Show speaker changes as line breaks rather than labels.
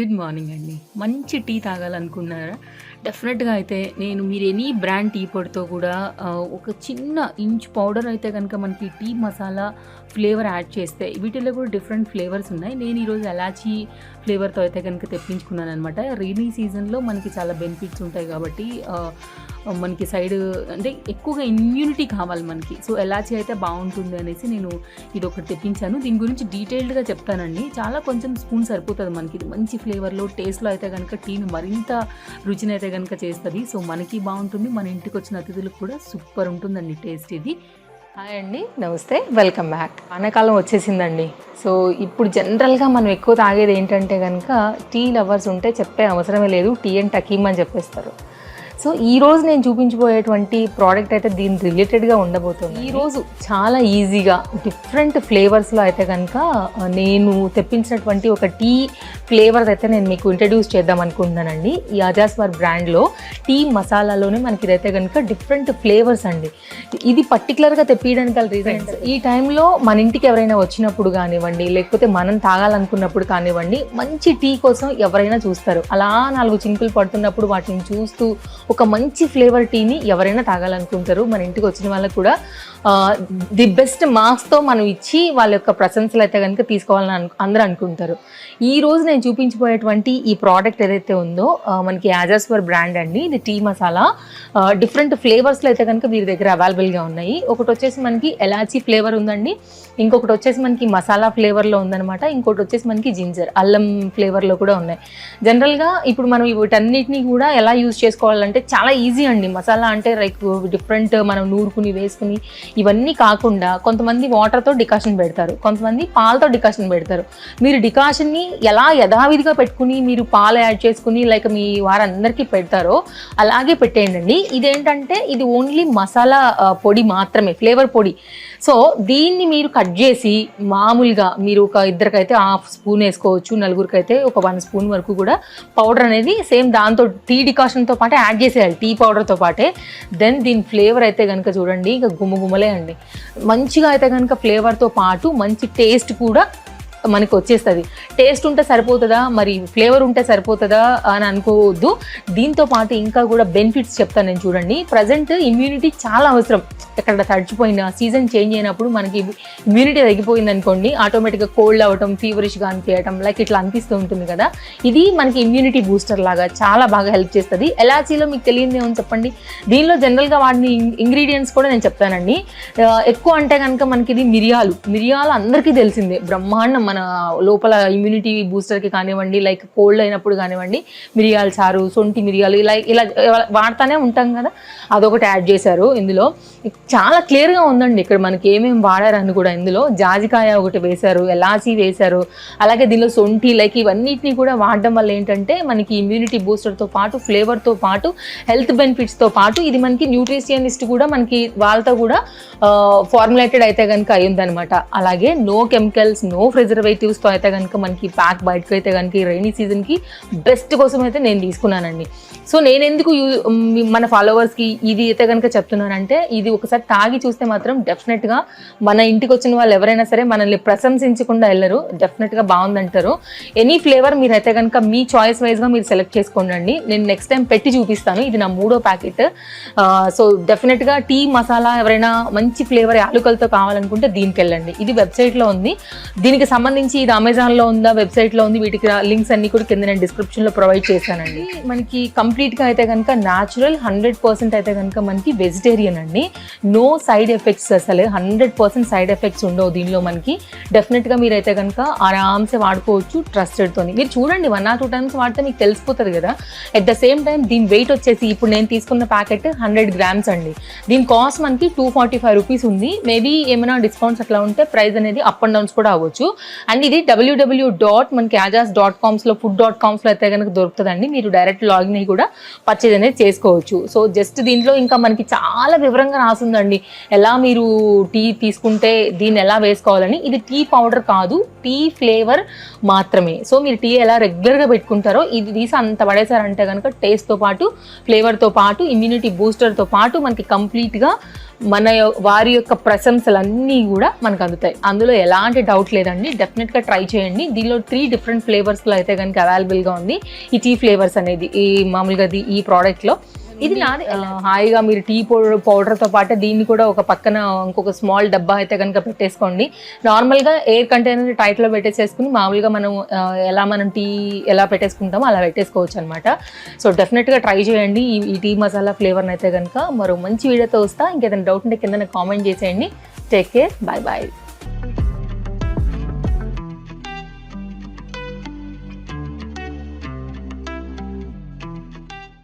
Good morning అండి. మంచి tea తాగాలనుకున్నారా? డెఫినెట్గా అయితే నేను మీరు ఎనీ బ్రాండ్ టీ పొడితో కూడా ఒక చిన్న ఇంచ్ పౌడర్ అయితే కనుక మనకి టీ మసాలా ఫ్లేవర్ యాడ్ చేస్తే వీటిలో కూడా డిఫరెంట్ ఫ్లేవర్స్ ఉన్నాయి. నేను ఈరోజు ఎలాచీ ఫ్లేవర్తో అయితే కనుక తెప్పించుకున్నాను అనమాట రైనీ సీజన్లో మనకి చాలా బెనిఫిట్స్ ఉంటాయి కాబట్టి మనకి సైడ్ అంటే ఎక్కువగా ఇమ్యూనిటీ కావాలి మనకి. సో ఎలాచీ అయితే బాగుంటుంది అనేసి నేను ఇది ఒకటి తెప్పించాను. దీని గురించి డీటెయిల్డ్గా చెప్తానండి. చాలా కొంచెం స్పూన్ సరిపోతుంది మనకి. ఇది మంచి ఫ్లేవర్లో టేస్ట్లో అయితే కనుక టీని మరింత రుచిని అయితే కనుక చేస్తుంది. సో మనకి బాగుంటుంది. మన ఇంటికి వచ్చిన అతిథులకు కూడా సూపర్ ఉంటుందండి టేస్ట్ ఇది.
హాయ్ అండి. నమస్తే. Welcome back. వానాకాలం వచ్చేసిందండి. సో ఇప్పుడు జనరల్గా మనం ఎక్కువ తాగేది ఏంటంటే కనుక టీ లవర్స్ ఉంటే చెప్పే అవసరమే లేదు. టీ అండ్ టకీమ్ అని చెప్పేస్తారు. సో ఈ రోజు నేను చూపించబోయేటువంటి ప్రోడక్ట్ అయితే దీని రిలేటెడ్గా ఉండబోతుంది. ఈ రోజు చాలా ఈజీగా డిఫరెంట్ ఫ్లేవర్స్లో అయితే కనుక నేను తెప్పించినటువంటి ఒక టీ ఫ్లేవర్ అయితే నేను మీకు ఇంట్రడ్యూస్ చేద్దాం అనుకుంటున్నానండి. ఈ అజాస్వర్ బ్రాండ్లో టీ మసాలాలోనే మనకి ఇదైతే కనుక డిఫరెంట్ ఫ్లేవర్స్ అండి. ఇది పర్టికులర్గా తెప్పించడానికి గల రీజన్ ఈ టైంలో మన ఇంటికి ఎవరైనా వచ్చినప్పుడు కానివ్వండి లేకపోతే మనం తాగాలనుకున్నప్పుడు కానివ్వండి మంచి టీ కోసం ఎవరైనా చూస్తారు. అలా నాలుగు చింకులు పడుతున్నప్పుడు వాటిని చూస్తూ ఒక మంచి ఫ్లేవర్ టీని ఎవరైనా తాగాలనుకుంటారు. మన ఇంటికి వచ్చిన వాళ్ళకి కూడా ది బెస్ట్ మార్క్స్తో మనం ఇచ్చి వాళ్ళ యొక్క ప్రశంసలు అయితే కనుక తీసుకోవాలని అను అందరూ అనుకుంటారు. ఈ రోజు నేను చూపించబోయేటువంటి ఈ ప్రోడక్ట్ ఏదైతే ఉందో మనకి యాజాస్వర్ బ్రాండ్ అండి. ఇది టీ మసాలా డిఫరెంట్ ఫ్లేవర్స్లో అయితే కనుక వీరి దగ్గర అవైలబుల్గా ఉన్నాయి. ఒకటి వచ్చేసి మనకి ఎలాచీ ఫ్లేవర్ ఉందండి. ఇంకొకటి వచ్చేసి మనకి మసాలా ఫ్లేవర్లో ఉందన్నమాట. ఇంకోటి వచ్చేసి మనకి జింజర్ అల్లం ఫ్లేవర్లో కూడా ఉన్నాయి. జనరల్గా ఇప్పుడు మనం వీటన్నిటిని కూడా ఎలా యూజ్ చేసుకోవాలంటే అంటే చాలా ఈజీ అండి. మసాలా అంటే లైక్ డిఫరెంట్ మనం నూరుకుని వేసుకుని ఇవన్నీ కాకుండా కొంతమంది వాటర్తో డికాషన్ పెడతారు. కొంతమంది పాలతో డికాషన్ పెడతారు. మీరు డికాషన్ని ఎలా యథావిధిగా పెట్టుకుని మీరు పాలు యాడ్ చేసుకుని లైక్ మీ వారందరికీ పెడతారో అలాగే పెట్టేయండి ఇదేంటంటే ఇది ఓన్లీ మసాలా పొడి మాత్రమే ఫ్లేవర్ పొడి. సో దీన్ని మీరు కట్ చేసి మామూలుగా మీరు ఒక ఇద్దరికైతే హాఫ్ స్పూన్ వేసుకోవచ్చు నలుగురికైతే ఒక వన్ స్పూన్ వరకు కూడా పౌడర్ అనేది సేమ్ దాంతో టీ డికాషన్తో పాటు యాడ్ చేసేయాలి టీ పౌడర్తో పాటే. దెన్ దీని ఫ్లేవర్ అయితే కనుక చూడండి ఇక గుమ్మగుమ్మలే అండి. మంచిగా అయితే కనుక ఫ్లేవర్తో పాటు మంచి టేస్ట్ కూడా మనకు వచ్చేస్తుంది. టేస్ట్ ఉంటే సరిపోతుందా? మరి ఫ్లేవర్ ఉంటే సరిపోతుందా? అని అనుకోవద్దు. దీంతో పాటు ఇంకా కూడా బెనిఫిట్స్ చెప్తాను నేను చూడండి. ప్రజెంట్ ఇమ్యూనిటీ చాలా అవసరం. ఎక్కడ తడిచిపోయిన సీజన్ చేంజ్ అయినప్పుడు మనకి ఇమ్యూనిటీ తగ్గిపోయింది అనుకోండి ఆటోమేటిక్గా కోల్డ్ అవ్వటం ఫీవరిష్గా అనిపించడం లైక్ ఇట్లా అనిపిస్తూ ఉంటుంది కదా. ఇది మనకి ఇమ్యూనిటీ బూస్టర్ లాగా చాలా బాగా హెల్ప్ చేస్తుంది. ఎలాచీలో మీకు తెలియదు ఏమని చెప్పండి? దీనిలో జనరల్గా వాడిని ఇంగ్రీడియంట్స్ కూడా నేను చెప్తానండి. ఎక్కువ అంటే కనుక మనకి ఇది మిరియాలు. మిరియాలు అందరికీ తెలిసిందే. బ్రహ్మాండం మన లోపల ఇమ్యూనిటీ బూస్టర్కి కానివ్వండి లైక్ కోల్డ్ అయినప్పుడు కానివ్వండి మిరియాలు చారు సొంటి మిరియాలు ఇలా ఇలా వాడుతూనే ఉంటాం కదా. అదొకటి యాడ్ చేశారు ఇందులో. చాలా క్లియర్గా ఉందండి. ఇక్కడ మనకి ఏమేమి వాడారని కూడా ఇందులో. జాజికాయ ఒకటి వేశారు ఎలాచీ వేశారు అలాగే దీనిలో సొంటి లైక్ ఇవన్నిటిని కూడా వాడడం వల్ల ఏంటంటే మనకి ఇమ్యూనిటీ బూస్టర్తో పాటు ఫ్లేవర్తో పాటు హెల్త్ బెనిఫిట్స్తో పాటు ఇది మనకి న్యూట్రిషియనిస్ట్ కూడా మనకి వాళ్ళతో కూడా ఫార్ములేటెడ్ అయితే కనుక అయ్యిందనమాట అలాగే నో కెమికల్స్ నో ప్రిజర్వేటివ్స్తో అయితే కనుక మనకి ప్యాక్ బయటకు అయితే కనుక ఈ రైనీ సీజన్కి బెస్ట్ కోసం అయితే నేను తీసుకున్నానండి. సో నేను ఎందుకు మన ఫాలోవర్స్కి ఇది అయితే కనుక చెప్తున్నానంటే ఇది ఒకసారి తాగి చూస్తే మాత్రం డెఫినెట్గా మన ఇంటికి వచ్చిన వాళ్ళు ఎవరైనా సరే మనల్ని ప్రశంసించకుండా వెళ్ళరు. డెఫినెట్గా బాగుందంటారు. ఎనీ ఫ్లేవర్ మీరైతే కనుక మీ చాయిస్ వైజ్గా మీరు సెలెక్ట్ చేసుకోండి నేను నెక్స్ట్ టైం పెట్టి చూపిస్తాను. ఇది నా మూడో ప్యాకెట్ సో డెఫినెట్గా టీ మసాలా ఎవరైనా మంచి ఫ్లేవర్ యాలుకలతో కావాలనుకుంటే దీనికి వెళ్ళండి. ఇది వెబ్సైట్లో ఉంది. దీనికి సంబంధించి ఇది అమెజాన్లో ఉందా వెబ్సైట్లో ఉంది వీటికి లింక్స్ అన్ని కూడా కింద నేను డిస్క్రిప్షన్లో ప్రొవైడ్ చేశానండి. మనకి కంప్లీట్గా అయితే కనుక న్యాచురల్ హండ్రెడ్ పర్సెంట్ అయితే కనుక మనకి వెజిటేరియన్ అండి. నో సైడ్ ఎఫెక్ట్స్ అసలు హండ్రెడ్ పర్సెంట్ సైడ్ ఎఫెక్ట్స్ ఉండవు దీనిలో మనకి. డెఫినెట్గా మీరైతే కనుక ఆరామ్సే వాడుకోవచ్చు ట్రస్టెడ్తో మీరు చూడండి వన్ ఆర్ టూ టైమ్స్ వాడితే మీకు తెలిసిపోతుంది కదా. అట్ ద సేమ్ టైం దీని వెయిట్ వచ్చేసి ఇప్పుడు నేను తీసుకున్న ప్యాకెట్ హండ్రెడ్ గ్రామ్స్ అండి. దీని కాస్ట్ మనకి టూ ఫార్టీ ఫైవ్ రూపీస్ ఉంది. మేబీ ఏమైనా డిస్కౌంట్స్ అట్లా ఉంటే ప్రైస్ అనేది అప్ అండ్ డౌన్స్ కూడా అవ్వచ్చు. అండ్ ఇది డబ్ల్యూడబ్ల్యూ డాట్ మనకి యాజాస్ డాట్ కామ్స్లో ఫుడ్ డాట్ కామ్స్లో అయితే కనుక దొరుకుతుందండి. మీరు డైరెక్ట్ లాగిన్ అయ్యి కూడా పర్చేజ్ అనేది చేసుకోవచ్చు. సో జస్ట్ దీంట్లో ఇంకా మనకి చాలా వివరంగా రాసిందండి ఎలా మీరు టీ తీసుకుంటే దీన్ని ఎలా వేసుకోవాలని? ఇది టీ పౌడర్ కాదు టీ ఫ్లేవర్ మాత్రమే. సో మీరు టీ ఎలా రెగ్యులర్గా పెట్టుకుంటారో ఇది తీసి అంత పడేసారంటే కనుక టేస్ట్తో పాటు ఫ్లేవర్తో పాటు ఇమ్యూనిటీ బూస్టర్తో పాటు మనకి కంప్లీట్గా మన వారి యొక్క ప్రశంసలన్నీ కూడా మనకు అందుతాయి. అందులో ఎలాంటి డౌట్ లేదండి. డెఫినెట్గా ట్రై చేయండి. దీనిలో త్రీ డిఫరెంట్ ఫ్లేవర్స్లో అయితే కనుక అవైలబుల్గా ఉంది ఈ టీ ఫ్లేవర్స్ అనేది. ఈ మామూలుగా ఈ ప్రోడక్ట్లో. ఇది నాది హాయిగా మీరు టీ పౌడర్ పౌడర్తో పాటు దీన్ని కూడా ఒక పక్కన ఇంకొక స్మాల్ డబ్బా అయితే కనుక పెట్టేసుకోండి. నార్మల్గా ఎయిర్ కంటైనర్ టైట్లో పెట్టేసేసుకుని మామూలుగా మనం ఎలా మనం టీ ఎలా పెట్టేసుకుంటామో అలా పెట్టేసుకోవచ్చు అనమాట సో డెఫినెట్గా ట్రై చేయండి. ఈ ఈ టీ మసాలా ఫ్లేవర్ని అయితే కనుక మరో మంచి వీడియోతో వస్తా. ఇంకేదైనా డౌట్ ఉంటే కింద కామెంట్ చేసేయండి. Take care. Bye bye.